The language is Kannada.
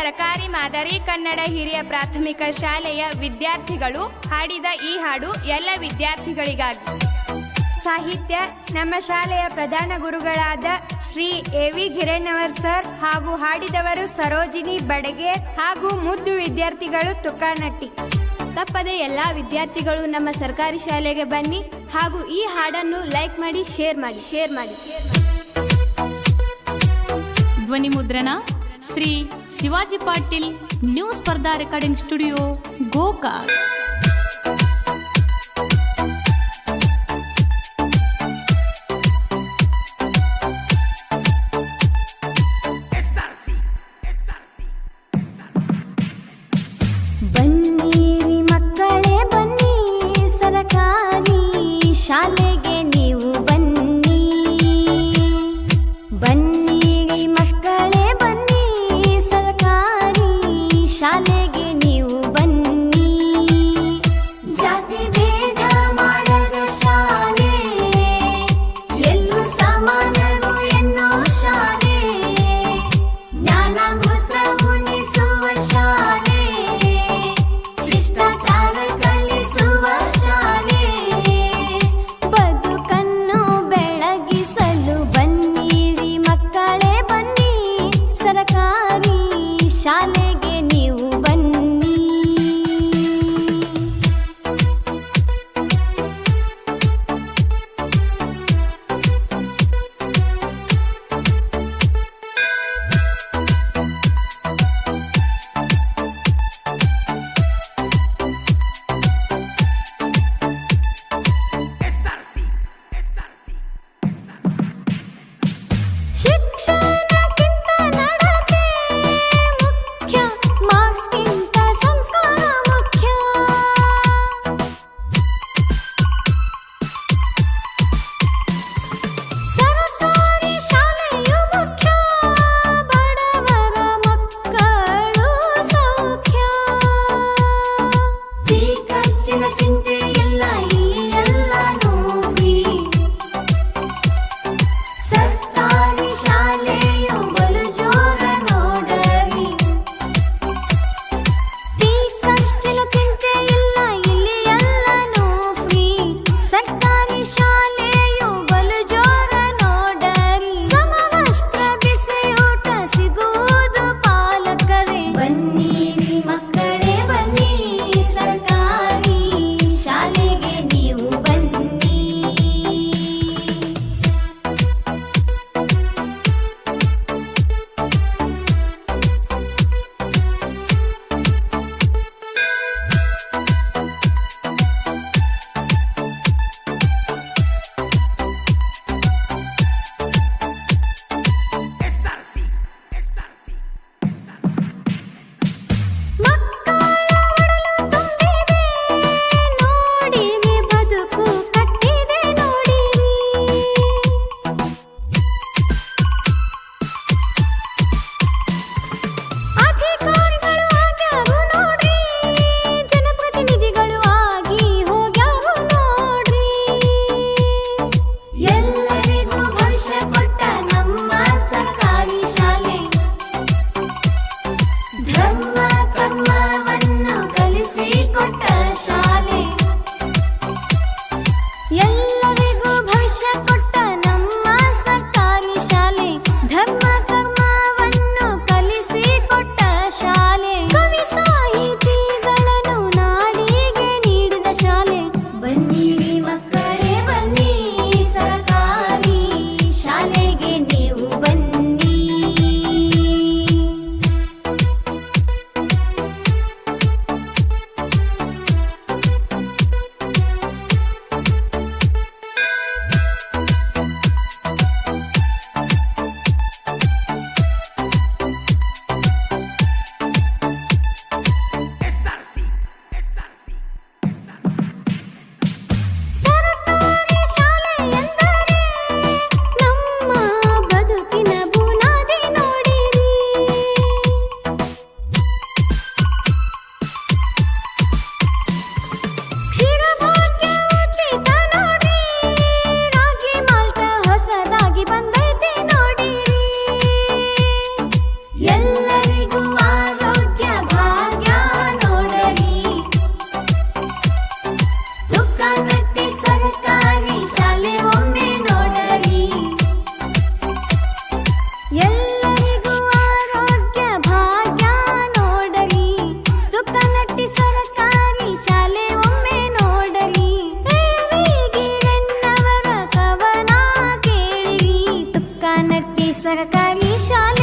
ಸರಕಾರಿ ಮಾದರಿ ಕನ್ನಡ ಹಿರಿಯ ಪ್ರಾಥಮಿಕ ಶಾಲೆಯ ವಿದ್ಯಾರ್ಥಿಗಳು ಹಾಡಿದ ಈ ಹಾಡು ಎಲ್ಲ ವಿದ್ಯಾರ್ಥಿಗಳಿಗಾಗಿ. ಸಾಹಿತ್ಯ, ನಮ್ಮ ಶಾಲೆಯ ಪ್ರಧಾನ ಗುರುಗಳಾದ Shri A V Girannavar sir ಹಾಗೂ ಹಾಡಿದವರು ಸರೋಜಿನಿ ಬಡಗೆ ಹಾಗೂ ಮುದ್ದು ವಿದ್ಯಾರ್ಥಿಗಳು ತುಕಾನಟ್ಟಿ. ತಪ್ಪದೆ ಎಲ್ಲ ವಿದ್ಯಾರ್ಥಿಗಳು ನಮ್ಮ ಸರ್ಕಾರಿ ಶಾಲೆಗೆ ಬನ್ನಿ ಹಾಗೂ ಈ ಹಾಡನ್ನು ಲೈಕ್ ಮಾಡಿ, ಶೇರ್ ಮಾಡಿ ಶೇರ್ ಮಾಡಿ. ಧ್ವನಿ ಮುದ್ರಣ ಶ್ರೀ ಶಿವಾಜಿ ಪಾಟೀಲ್ ನ್ಯೂಸ್ ಸ್ಪರ್ಧಾ ರೆಕಾರ್ಡಿಂಗ್ ಸ್ಟುಡಿಯೋ ಗೋಕಾಕ್. ತುಕ್ಕನಟ್ಟಿ ಸರ್ಕಾರಿ